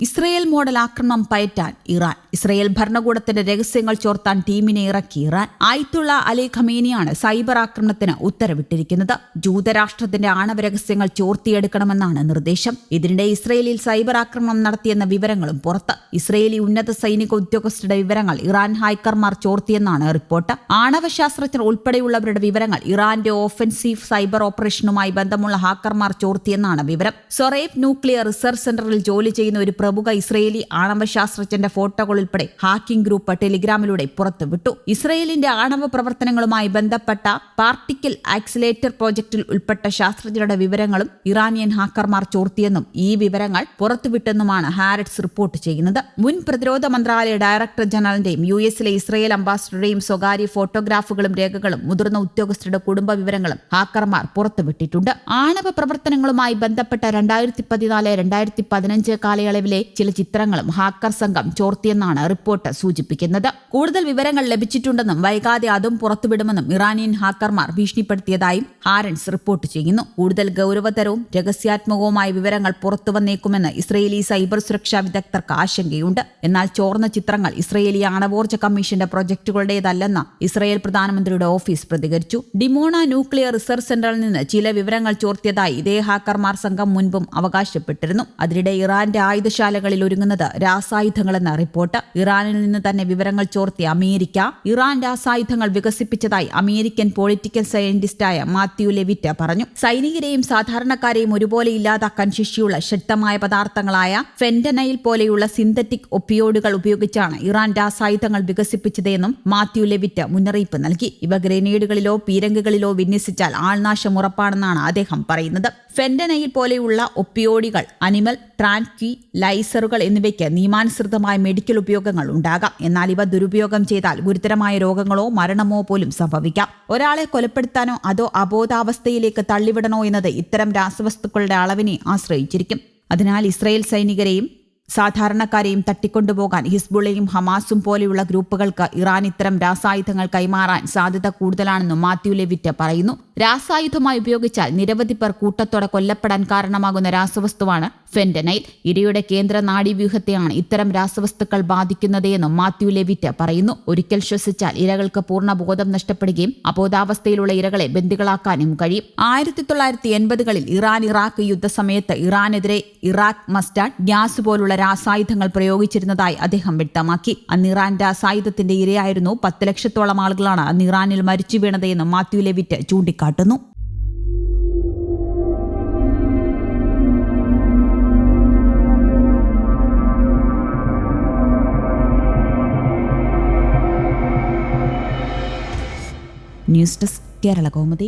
Israel model ആക്രമണം പയറ്റാൻ Iran. Israel ഭരണകൂടത്തിന്റെ രഹസ്യങ്ങൾ ചോർത്താൻ ടീമിനെ ഇറക്കി ഇറാൻ. ആയിത്തുള്ള അലി ഖമീനിയാണ് സൈബർ ആക്രമണത്തിന് ഉത്തരവിട്ടിരിക്കുന്നത്. ജൂതരാഷ്ട്രത്തിന്റെ ആണവ രഹസ്യങ്ങൾ ചോർത്തിയെടുക്കണമെന്നാണ് നിർദ്ദേശം. ഇതിനിടെ ഇസ്രയേലിൽ സൈബർ ആക്രമണം നടത്തിയെന്ന വിവരങ്ങളും പുറത്ത്. ഇസ്രയേലി ഉന്നത സൈനിക ഉദ്യോഗസ്ഥരുടെ വിവരങ്ങൾ ഇറാൻ ഹൈക്കർമാർ ചോർത്തിയെന്നാണ് റിപ്പോർട്ട്. ആണവ ശാസ്ത്രജ്ഞർ ഉൾപ്പെടെയുള്ളവരുടെ വിവരങ്ങൾ ഇറാന്റെ ഓഫൻസീവ് സൈബർ ഓപ്പറേഷനുമായി ബന്ധമുള്ള ഹാക്കർമാർ ചോർത്തിയെന്നാണ് വിവരം. സൊറേഫ് ന്യൂക്ലിയർ റിസർച്ച് സെന്ററിൽ ജോലി ചെയ്യുന്ന ഒരു പ്രമുഖ ഇസ്രയേലി ആണവ ശാസ്ത്രജ്ഞന്റെ ഫോട്ടോകൾ ഉൾപ്പെടെ ഹാക്കിംഗ് ഗ്രൂപ്പ് ടെലിഗ്രാമിലൂടെ പുറത്തുവിട്ടു. ഇസ്രയേലിന്റെ ആണവ പ്രവർത്തനങ്ങളുമായി ബന്ധപ്പെട്ട പാർട്ടിക്കൽ ആക്സിലേറ്റർ പ്രോജക്റ്റിൽ ഉൾപ്പെട്ട ശാസ്ത്രജ്ഞരുടെ വിവരങ്ങളും ഇറാനിയൻ ഹാക്കർമാർ ചോർത്തിയെന്നും ഈ വിവരങ്ങൾ പുറത്തുവിട്ടെന്നുമാണ് ഹാരറ്റ്സ് റിപ്പോർട്ട് ചെയ്യുന്നത്. മുൻ പ്രതിരോധ മന്ത്രാലയ ഡയറക്ടർ ജനറലിന്റെയും യു എസിലെ ഇസ്രയേൽ അംബാസിഡറുടെയും സ്വകാര്യ ഫോട്ടോഗ്രാഫുകളും രേഖകളും മുതിർന്ന ഉദ്യോഗസ്ഥരുടെ കുടുംബ വിവരങ്ങളും ഹാക്കർമാർ പുറത്തുവിട്ടിട്ടുണ്ട്. ആണവ പ്രവർത്തനങ്ങളുമായി ബന്ധപ്പെട്ട രണ്ടായിരത്തി പതിനാല് രണ്ടായിരത്തി പതിനഞ്ച് കാലയളവിലെ ചില ചിത്രങ്ങളും ഹാക്കർ സംഘം ചോർത്തിയെന്നാണ് റിപ്പോർട്ട് സൂചിപ്പിക്കുന്നത്. കൂടുതൽ വിവരങ്ങൾ ലഭിച്ചിട്ടുണ്ടെന്നും വൈകാതെ അതും പുറത്തുവിടുമെന്നും ഇറാനിയൻ ഹാക്കർമാർ ഭീഷണിപ്പെടുത്തിയതായും ഹാരൻസ് റിപ്പോർട്ട് ചെയ്യുന്നു. കൂടുതൽ ഗൌരവതരവും രഹസ്യാത്മകവുമായ വിവരങ്ങൾ പുറത്തുവന്നേക്കുമെന്ന് ഇസ്രയേലി സൈബർ സുരക്ഷാ വിദഗ്ധർക്ക് ആശങ്കയുണ്ട്. എന്നാൽ ചോർന്ന ചിത്രങ്ങൾ ഇസ്രയേലി ആണവോർജ കമ്മീഷന്റെ പ്രൊജക്ടുകളുടേതല്ലെന്ന് ഇസ്രയേൽ പ്രധാനമന്ത്രിയുടെ ഓഫീസ് പ്രതികരിച്ചു. ഡിമോണ ന്യൂക്ലിയർ റിസർച്ച് സെന്ററിൽ നിന്ന് ചില വിവരങ്ങൾ ചോർത്തിയതായി ഇതേ ഹാക്കർമാർ സംഘം മുൻപും അവകാശപ്പെട്ടിരുന്നു. അതിനിടെ ഇറാന്റെ ആയുധശാലകളിൽ ഒരുങ്ങുന്നത് രാസായുധങ്ങളെന്ന റിപ്പോർട്ട്. ഇറാനിൽ നിന്ന് തന്നെ വിവരങ്ങൾ ചോർത്തിയ അമേരിക്ക ഇറാൻ രാസായുധങ്ങൾ വികസിപ്പിച്ചതായി അമേരിക്കൻ പൊളിറ്റിക്കൽ സയന്റിസ്റ്റായ മാത്യു ലെവിറ്റ് പറഞ്ഞു. സൈനികരെയും സാധാരണക്കാരെയും ഒരുപോലെ ഇല്ലാതാക്കാൻ ശേഷിയുള്ള ശക്തമായ പദാർത്ഥങ്ങളായ ഫെന്റനൈൽ പോലെയുള്ള സിന്തറ്റിക് ഒപ്പിയോഡുകൾ ഉപയോഗിച്ചാണ് ഇറാൻ രാസായുധങ്ങൾ വികസിപ്പിച്ചതെന്നും മാത്യു ലെവിറ്റ് മുന്നറിയിപ്പ് നൽകി. ഇവ ഗ്രനേഡുകളിലോ പീരങ്കുകളിലോ വിന്യസിച്ചാൽ ആൾനാശം ഉറപ്പാണെന്നാണ് അദ്ദേഹം പറയുന്നത്. ഫെന്റനൈൽ പോലെയുള്ള ഒപ്പിയോഡികൾ അനിമൽ ട്രാൻക്വി ലൈസറുകൾ എന്നിവയ്ക്ക് നിയമാനുസൃതമായ മെഡിക്കൽ ഉപയോഗങ്ങൾ ഉണ്ടാകാം. എന്നാൽ ഇവ ദുരുപയോഗം ചെയ്താൽ ഗുരുതരമായ രോഗങ്ങളോ മരണമോ പോലും സംഭവിക്കാം. ഒരാളെ കൊലപ്പെടുത്താനോ അതോ അബോധാവസ്ഥയിലേക്ക് തള്ളിവിടണോ എന്നത് ഇത്തരം രാസവസ്തുക്കളുടെ അളവിനെ ആശ്രയിച്ചിരിക്കും. അതിനാൽ ഇസ്രയേൽ സൈനികരെയും സാധാരണക്കാരെയും തട്ടിക്കൊണ്ടുപോകാൻ ഹിസ്ബുള്ളയും ഹമാസും പോലെയുള്ള ഗ്രൂപ്പുകൾക്ക് ഇറാൻ ഇത്തരം രാസായുധങ്ങൾ കൈമാറാൻ സാധ്യത കൂടുതലാണെന്നും മാത്യു ലെവിറ്റ് പറയുന്നു. രാസായുധമായി ഉപയോഗിച്ചാൽ നിരവധി പേർ കൂട്ടത്തോടെ കൊല്ലപ്പെടാൻ കാരണമാകുന്ന രാസവസ്തുവാണ് ഫെന്റനൈൽ. ഇരയുടെ കേന്ദ്ര നാഡീവ്യൂഹത്തെയാണ് ഇത്തരം രാസവസ്തുക്കൾ ബാധിക്കുന്നതെന്നും മാത്യു ലെവിറ്റ് പറയുന്നു. ഒരിക്കൽ ശ്വസിച്ചാൽ ഇരകൾക്ക് പൂർണ ബോധം നഷ്ടപ്പെടുകയും അബോധാവസ്ഥയിലുള്ള ഇരകളെ ബന്ദികളാക്കാനും കഴിയും. ആയിരത്തി തൊള്ളായിരത്തി എൺപതുകളിൽ ഇറാൻ ഇറാഖ് യുദ്ധസമയത്ത് ഇറാനെതിരെ ഇറാഖ് മസ്റ്റാർഡ് ഗ്യാസ് പോലുള്ള രാസായുധങ്ങൾ പ്രയോഗിച്ചിരുന്നതായി അദ്ദേഹം വ്യക്തമാക്കി. അന്ന് ഇറാൻ രാസായുധത്തിന്റെ ഇരയായിരുന്നു പത്ത് ലക്ഷത്തോളം ആളുകളാണ് അന്ന് ഇറാനിൽ മരിച്ചു വീണതെന്നും മാത്യു ലെവിറ്റ് ചൂണ്ടിക്കാട്ടുന്നു ന്യൂസ് ഡെസ്ക് കേരള കൗമുദി.